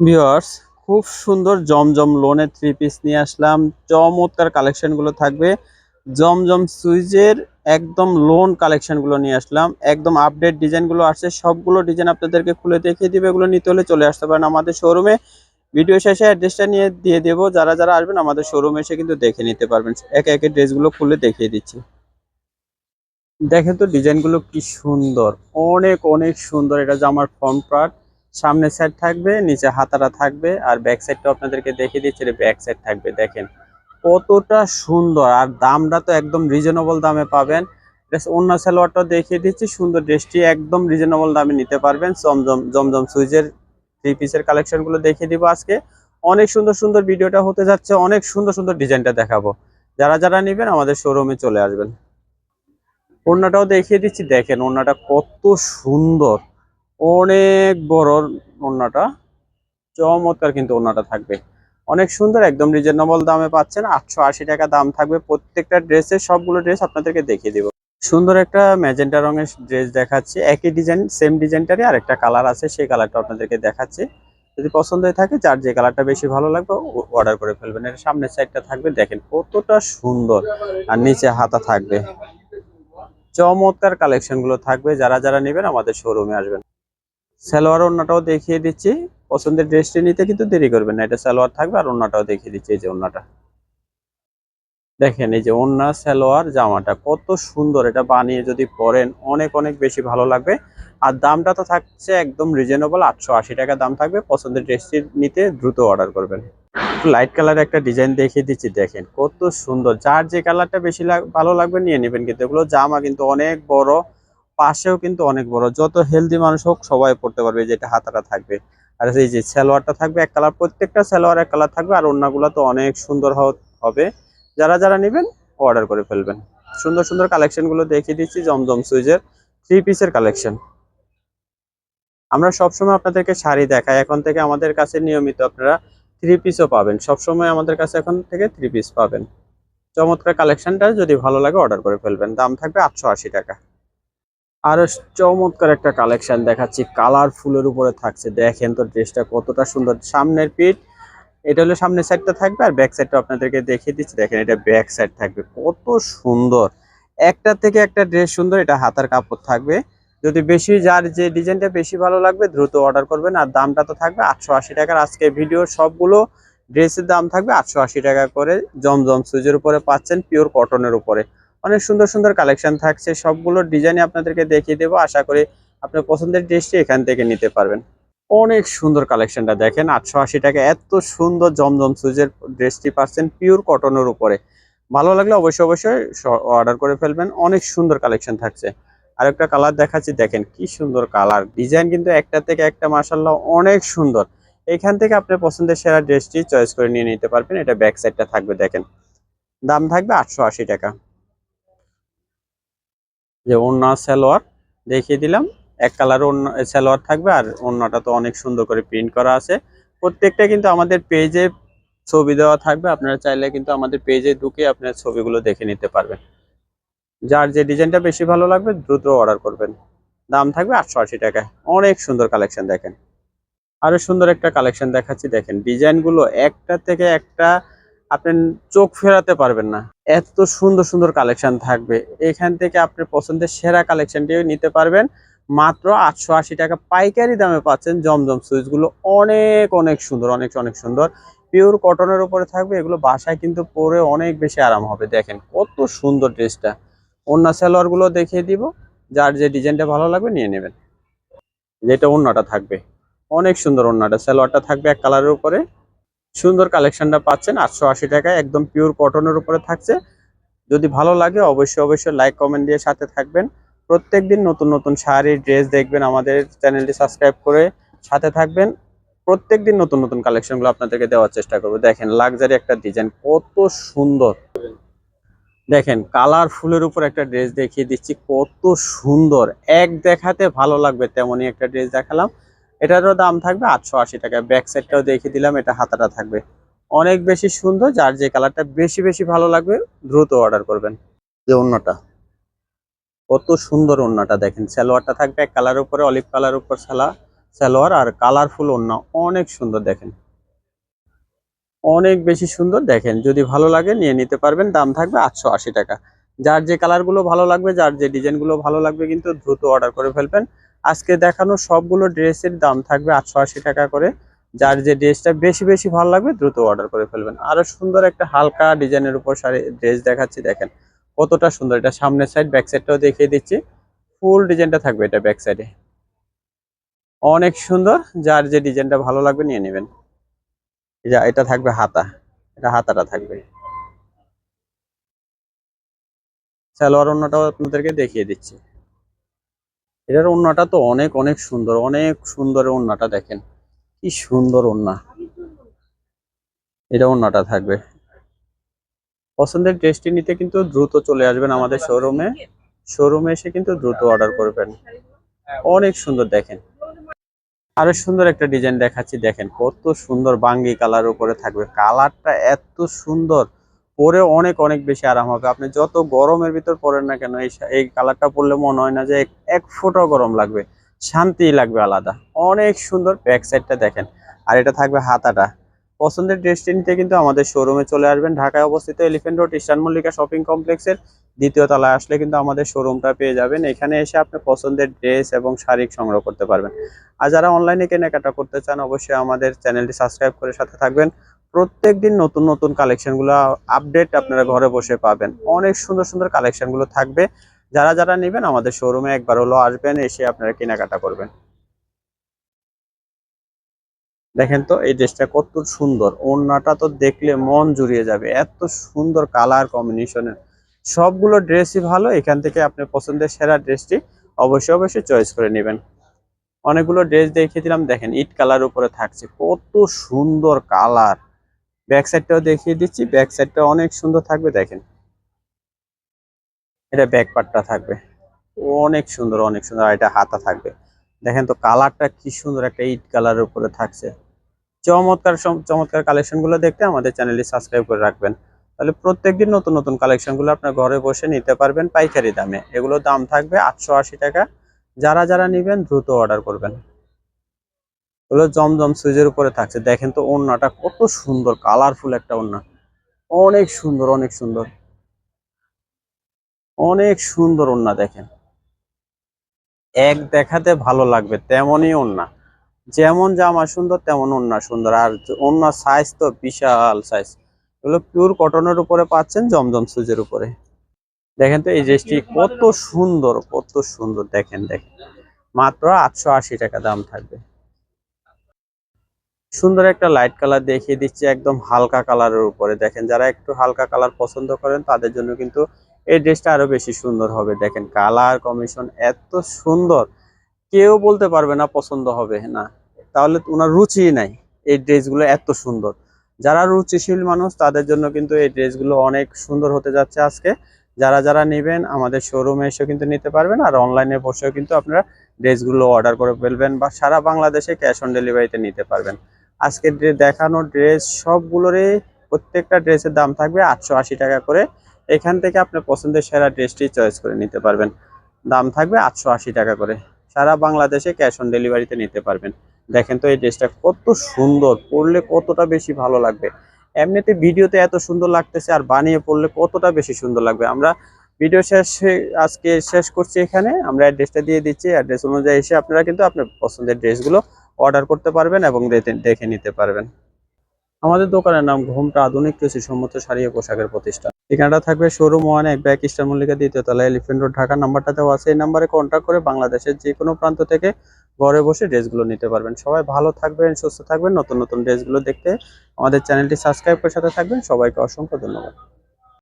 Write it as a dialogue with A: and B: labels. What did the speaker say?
A: Viewers খুব সুন্দর জমজম লোনের থ্রি পিস নিয়ে আসলাম। চমৎকার কালেকশনগুলো থাকবে। জমজম সুইজের একদম লোন কালেকশনগুলো নিয়ে আসলাম। একদম আপডেট ডিজাইনগুলো আসছে। সবগুলো ডিজাইন আপনাদেরকে খুলে দেখিয়ে দিবে। এগুলো নিতে হলে চলে আসতে পারেন আমাদের শোরুমে ভিডিও শেষে অ্যাড্রেসটা নিয়ে দিয়ে দেবো। যারা যারা আসবেন আমাদের শোরুমে এসে কিন্তু দেখে নিতে পারবেন। একে একে ড্রেসগুলো খুলে দেখিয়ে দিচ্ছি। দেখেন তো ডিজাইনগুলো কি সুন্দর। অনেক অনেক সুন্দর। এটা জামার ফ্রন্ট পার্ট সামনের সাইড থাকবে, নিচে হাতারা থাকবে আর ব্যাক সাইডটা আপনাদেরকে দেখিয়ে দিচ্ছি ব্যাক সাইড থাকবে, দেখেন। কতটা সুন্দর, আর দামটা তো একদম রিজনেবল দামে পাবেন। অন্য সালোয়ারটা দেখিয়ে দিচ্ছি, সুন্দর ড্রেসটি একদম রিজনেবল দামে নিতে পারবেন। জমজম জমজম সুইজের থ্রি পিসের কালেকশনগুলো দেখিয়ে দিব আজকে। অনেক সুন্দর সুন্দর ভিডিওটা হতে যাচ্ছে, অনেক সুন্দর সুন্দর ডিজাইনটা দেখাবো। যারা যারা নেবেন, আমাদের শোরুমে চলে আসবেন। ওড়নাটাও দেখিয়ে দিচ্ছি, দেখেন ওড়নাটা কত সুন্দর। অনেক বড় ওড়নাটা। চমৎকার কিন্তু ওড়নাটা থাকবে। অনেক সুন্দর, একদম রিজনেবল দামে পাচ্ছেন। আটশো আশি টাকা দাম থাকবে। প্রত্যেকটা ড্রেসের সবগুলো ড্রেস আপনাদেরকে দেখিয়ে দেবো। সুন্দর একটা ম্যাজেন্টা রঙের ড্রেস দেখাচ্ছি। একই ডিজাইন সেম ডিজাইনটারই আর একটা কালার আছে। সেই কালারটা আপনাদেরকে দেখাচ্ছি। যদি পছন্দ হয়ে থাকে, যার যে কালারটা বেশি ভালো লাগবে অর্ডার করে ফেলবেন। এর সামনের সাইডটা থাকবে, দেখেন কতটা সুন্দর। আর নিচে হাতা থাকবে। চমৎকার কালেকশনগুলো থাকবে। যারা যারা নেবেন আমাদের শোরুমে আসবেন। সালোয়ার ওন্নাটাও দেখিয়ে দিচ্ছি। পছন্দের ড্রেসটি নিতে কিন্তু দেরি করবেন না। এটা সালোয়ার থাকবে আর ওন্নাটাও দেখিয়ে দিচ্ছি এই যে ওন্নাটা দেখেন এই যে ওন্না সালোয়ার, জামাটা কত সুন্দর। এটা বানিয়ে যদি পরেন অনেক অনেক বেশি ভালো লাগবে। আর দামটা তো থাকছে একদম রিজনেবল আটশো আশি টাকা দাম থাকবে। পছন্দের ড্রেসটি নিতে দ্রুত অর্ডার করবেন। লাইট কালার একটা ডিজাইন দেখিয়ে দিচ্ছি। দেখেন কত সুন্দর। যার যে কালারটা বেশি ভালো লাগবে নিয়ে নেবেন। কিন্তু এগুলো জামা কিন্তু অনেক বড়। পাশেও কিন্তু অনেক বড়। যত হেলদি মানুষ হোক, সবাই পড়তে পারবে যেটা হাতাটা থাকবে। আর এই যে সালোয়ারটা থাকবে, এক কালার প্রত্যেকটা সালোয়ার এক কালার থাকবে, আর অন্যগুলো তো অনেক সুন্দর হবে। যারা যারা নেবেন অর্ডার করে ফেলবেন। সুন্দর সুন্দর কালেকশনগুলো দেখিয়ে দিচ্ছি, জমজম সুইজের থ্রি পিসের কালেকশন আমরা সবসময় আপনাদেরকে শাড়ি দেখাই। এখন থেকে আমাদের কাছে নিয়মিত আপনারা থ্রি পিসও পাবেন। সবসময় আমাদের কাছে এখন থেকে থ্রি পিস পাবেন। চমৎকার কালেকশনটা যদি ভালো লাগে অর্ডার করে ফেলবেন। দাম থাকবে আটশো আশি টাকা। আরও চমৎকার একটা কালেকশন দেখাচ্ছি। কালারফুলের উপরে থাকছে। দেখেন তো ড্রেসটা কতটা সুন্দর। সামনের পিঠ, এটা হলো সামনের সাইডটা থাকবে, আর ব্যাক সাইডটা আপনাদেরকে দেখিয়ে দিচ্ছি। দেখেন, এটা ব্যাক সাইড থাকবে। কত সুন্দর। একটা থেকে একটা ড্রেস সুন্দর, এটা হাতার কাপড় থাকবে। যদি বেশি, যার যে ডিজাইনটা বেশি ভালো লাগবে, দ্রুত অর্ডার করবেন। আর দামটা তো থাকবে আটশো আশি টাকার। আজকে ভিডিও সবগুলো ড্রেসের দাম থাকবে আটশো আশি টাকা করে। জমজম সুইজের উপরে পাচ্ছেন পিওর কটনের উপরে। অনেক সুন্দর সুন্দর কালেকশন থাকছে। সবগুলো ডিজাইনই আপনাদেরকে দেখিয়ে দেবো। আশা করি আপনার পছন্দের ড্রেসটি এখান থেকে নিতে পারবেন। অনেক সুন্দর কালেকশনটা দেখেন। আটশো আশি টাকা। এত সুন্দর জমজম সুইজের ড্রেসটি পাচ্ছেন পিওর কটনের উপরে। ভালো লাগলে অবশ্যই অবশ্যই অর্ডার করে ফেলবেন। অনেক সুন্দর কালেকশন থাকছে। আর একটা কালার দেখাচ্ছি। দেখেন কি সুন্দর কালার ডিজাইন কিন্তু একটা থেকে একটা মার্শাল্লাহ অনেক সুন্দর। এখান থেকে আপনার পছন্দের সেরা ড্রেসটি চয়েস করে নিয়ে নিতে পারবেন। এটা ব্যাক সাইডটা থাকবে, দেখেন। দাম থাকবে আটশো আশি টাকা। যে ওড়না সালোয়ার দেখিয়ে দিলাম। এক কালার অন্য সালোয়ার থাকবে আর ওড়নাটা তো অনেক সুন্দর করে প্রিন্ট করা আছে। প্রত্যেকটা কিন্তু আমাদের পেজে ছবি দেওয়া থাকবে। আপনারা চাইলে কিন্তু আমাদের পেজে ঢুকে আপনার ছবিগুলো দেখে নিতে পারবেন। যার যে ডিজাইনটা বেশি ভালো লাগবে, দ্রুত অর্ডার করবেন। দাম থাকবে আটশো আশি টাকা। অনেক সুন্দর কালেকশন দেখেন। আরও সুন্দর একটা কালেকশন দেখাচ্ছি। দেখেন ডিজাইনগুলো একটা থেকে একটা আপনি চোখ ফেরাতে পারবেন না। এত সুন্দর সুন্দর কালেকশন থাকবে। এখান থেকে আপনি পছন্দের সেরা কালেকশনটি নিতে পারবেন। মাত্র আটশো আশি টাকা পাইকারি দামে পাচ্ছেন জমজম সুইচগুলো অনেক অনেক সুন্দর, অনেক অনেক সুন্দর। পিওর কটনের উপরে থাকবে। এগুলো বাসায় কিন্তু পরে অনেক বেশি আরাম হবে। দেখেন কত সুন্দর ড্রেসটা। অন্য সালোয়ারগুলো দেখিয়ে দিব। যার যে ডিজাইনটা ভালো লাগবে নিয়ে নেবেন। যেটা অন্যটা থাকবে। অনেক সুন্দর অন্যটা। সালোয়ারটা থাকবে এক কালারের উপরে। সুন্দর কালেকশনটা পাচ্ছেন, আটশো আশি টাকায়, একদম পিওর কটনের উপরে থাকছে। যদি ভালো লাগে, অবশ্যই অবশ্যই লাইক কমেন্ট দিয়ে সাথে থাকবেন। প্রত্যেকদিন নতুন নতুন শাড়ি ড্রেস দেখবেন আমাদের চ্যানেলটি সাবস্ক্রাইব করে সাথে থাকবেন। প্রত্যেক দিন নতুন নতুন কালেকশনগুলো আপনাদেরকে দেওয়ার চেষ্টা করব। দেখেন লাক্সারি একটা ডিজাইন কত সুন্দর। দেখেন কালারফুলের উপর একটা ড্রেস দেখিয়ে দিচ্ছি, কত সুন্দর। এক দেখাতে ভালো লাগবে, তেমনই একটা ড্রেস দেখালাম। এটারও দাম থাকবে আটশো আশি টাকা। ব্যাক সাইডটাও দেখিয়ে দিলাম, এটা হাতাটা থাকবে। অনেক বেশি সুন্দর, যার যে কালারটা বেশি বেশি ভালো লাগবে, দ্রুত অর্ডার করবেন। যে অন্যটা কত সুন্দর ওন্নাটা দেখেন। সালোয়ারটা থাকবে এক কালার উপরে অলিভ কালার উপর সালা, সালোয়ার আর কালারফুল ওন্না অনেক সুন্দর দেখেন। অনেক বেশি সুন্দর দেখেন, যদি ভালো লাগে নিয়ে নিতে পারবেন, দাম থাকবে আটশো আশি টাকা। যার যে কালারগুলো ভালো লাগবে, যার যে ডিজাইনগুলো ভালো লাগবে, কিন্তু দ্রুত অর্ডার করে ফেলবেন। আজকে দেখানো সবগুলো ড্রেসের দাম থাকবে আটশো আশি টাকা করে। যার যে ড্রেসটা বেশি বেশি ভালো লাগবে, দ্রুত অর্ডার করে ফেলবেন। আরও সুন্দর একটা হালকা ডিজাইনের উপর শাড়ি ড্রেস দেখাচ্ছি, দেখেন। কতটা সুন্দর, এটা সামনের সাইড ব্যাক সাইডটাও দেখিয়ে দিচ্ছি। ফুল ডিজাইনটা থাকবে এটা ব্যাক সাইডে অনেক সুন্দর, যার যে ডিজাইনটা ভালো লাগবে নিয়ে নেবেন। এটা থাকবে হাতা, এটা হাতাটা থাকবে। সালোয়ার অন্যটাও আপনাদেরকে দেখিয়ে দিচ্ছি। এটার ওন্নাটা তো অনেক অনেক সুন্দর অনেক সুন্দর ওন্নাটা দেখেন। কি সুন্দর ওন্না এটা ওন্নাটা থাকবে। পছন্দের ড্রেসটি নিতে কিন্তু দ্রুত চলে আসবেন আমাদের শোরুমে। শোরুমে এসে কিন্তু দ্রুত অর্ডার করবেন। অনেক সুন্দর দেখেন। আরও সুন্দর একটা ডিজাইন দেখাচ্ছি, দেখেন। কত সুন্দর বাঙ্গি কালার উপরে থাকবে। কালারটা এত সুন্দর। পরে অনেক অনেক বেশি আরাম হবে। আপনি যত গরমের ভিতর পরেন না কেন, এই কালারটা পরলে মনে হয় না যে এক- ফোঁটাও গরম লাগবে। শান্তি লাগবে আলাদা। অনেক সুন্দর ব্যাক সাইডটা দেখেন। আর এটা থাকবে হাতাটা। পছন্দের ড্রেসটি নিতে কিন্তু আমাদের শোরুমে চলে আসবেন। ঢাকায় অবস্থিত elephant road eastern Mallika shopping কমপ্লেক্সের দ্বিতীয় তলায় আসলে কিন্তু আমাদের শোরুমটা পেয়ে যাবেন। এখানে এসে আপনি পছন্দের ড্রেস এবং শাড়ি সংগ্রহ করতে পারবেন। আর যারা অনলাইনে কেনাকাটা করতে চান, অবশ্যই আমাদের চ্যানেলটি সাবস্ক্রাইব করে সাথে থাকবেন। প্রত্যেকদিন নতুন নতুন কালেকশনগুলো আপডেট আপনারা ঘরে বসে পাবেন। অনেক সুন্দর সুন্দর কালেকশনগুলো থাকবে। যারা যারা নেবেন আমাদের শোরুমে একবার হলো আসবেন, এসে আপনারা কেনাকাটা করবেন। দেখেন তো, এই ড্রেসটা কত সুন্দর। ওড়নাটা তো দেখলে মন জুড়িয়ে যাবে। এত সুন্দর কালার কম্বিনেশনের সবগুলো ড্রেসই ভালো, এখান থেকে আপনি পছন্দের সেরা ড্রেসটি অবশ্যই অবশ্যই চয়েস করে নেবেন। অনেকগুলো ড্রেস দেখিয়ে দিলাম। দেখেন, ইট কালার উপরে থাকছে। কত সুন্দর কালার ব্যাক সাইডটাও দেখিয়ে দিচ্ছি, ব্যাক সাইডটা অনেক সুন্দর থাকবে, দেখেন। এটা ব্যাক পার্টটা থাকবে। অনেক সুন্দর অনেক সুন্দর, আর এটা হাতা থাকবে। দেখেন তো কালারটা কি সুন্দর, একটা ইট কালারের উপরে থাকছে। চমৎকার চমৎকার কালেকশনগুলো দেখতে আমাদের চ্যানেলটি সাবস্ক্রাইব করে রাখবেন। তাহলে প্রত্যেকদিন নতুন নতুন কালেকশনগুলো আপনার ঘরে বসে নিতে পারবেন পাইকারি দামে। এগুলোর দাম থাকবে আটশো আশি টাকা। যারা যারা নেবেন দ্রুত অর্ডার করবেন। এগুলো জমজম সুইজের উপরে থাকছে। দেখেন তো ওড়নাটা কত সুন্দর কালারফুল একটা ওড়না। অনেক সুন্দর অনেক সুন্দর। অনেক সুন্দর ওড়না দেখেন। এক দেখাতে ভালো লাগবে, তেমনই ওড়না। যেমন জামা সুন্দর, তেমন ওড়না সুন্দর। আর ওড়নার সাইজ তো বিশাল সাইজ এগুলো পিওর কটনের উপরে পাচ্ছেন, জমজম সুজের উপরে। দেখেন তো এই ড্রেসটি কত সুন্দর কত সুন্দর। দেখেন দেখেন। মাত্র আটশো আশি টাকা দাম থাকবে। সুন্দর একটা লাইট কালার দেখিয়ে দিচ্ছি একদম হালকা কালারের উপরে। দেখেন, যারা একটু হালকা কালার পছন্দ করেন, তাদের জন্য কিন্তু এই ড্রেসটা আরও বেশি সুন্দর হবে। দেখেন কালার কমিশন এত সুন্দর। কেউ বলতে পারবে না পছন্দ হবে, না। তাহলে ওনার রুচি নাই এই ড্রেসগুলো এত সুন্দর। যারা রুচিশীল মানুষ, তাদের জন্য কিন্তু এই ড্রেসগুলো অনেক সুন্দর হতে যাচ্ছে আজকে। যারা যারা নেবেন, আমাদের শোরুমে এসেও কিন্তু নিতে পারবেন আর অনলাইনে বসেও কিন্তু আপনারা ড্রেসগুলো অর্ডার করে ফেলবেন বা সারা বাংলাদেশে ক্যাশ অন ডেলিভারিতে নিতে পারবেন। আজকে দেখানো ড্রেস সবগুলোরই প্রত্যেকটা ড্রেসের দাম থাকবে আটশো আশি টাকা করে। এখান থেকে আপনার পছন্দের সেরা ড্রেসটি চয়েস করে নিতে পারবেন। দাম থাকবে আটশো আশি টাকা করে। সারা বাংলাদেশে ক্যাশ অন ডেলিভারিতে নিতে পারবেন। দেখেন তো এই ড্রেসটা কত সুন্দর, পরলে কতটা বেশি ভালো লাগবে। এমনিতে ভিডিওতে এত সুন্দর লাগতেছে আর বানিয়ে পড়লে কতটা বেশি সুন্দর লাগবে। আমরা ভিডিও শেষ, আজকে শেষ করছি এখানে। আমরা অ্যাড্রেসটা দিয়ে দিচ্ছি। অ্যাড্রেস অনুযায়ী এসে আপনারা কিন্তু আপনার পছন্দের ড্রেসগুলো অর্ডার করতে পারবেন এবং দেখে- নিতে পারবেন। আমাদের দোকানের নাম ঘুমটা আধুনিক কৃষি সম্মত শাড়ি পোশাকের প্রতিষ্ঠান। ঠিকানাটা থাকবে শোরুম ওয়ান, এক ব্যাক স্টার মল্লিকা দ্বিতীয় তলায় এলিফেন্ট রোড ঢাকা নাম্বারটা দেওয়া আছে। এই নাম্বারে কন্ট্যাক্ট করে বাংলাদেশের যে কোনো প্রান্ত থেকে ঘরে বসে ড্রেসগুলো নিতে পারবেন। সবাই ভালো থাকবেন, সুস্থ থাকবেন। নতুন নতুন ড্রেসগুলো দেখতে আমাদের চ্যানেলটি সাবস্ক্রাইব করে সাথে থাকবেন। সবাইকে অসংখ্য ধন্যবাদ।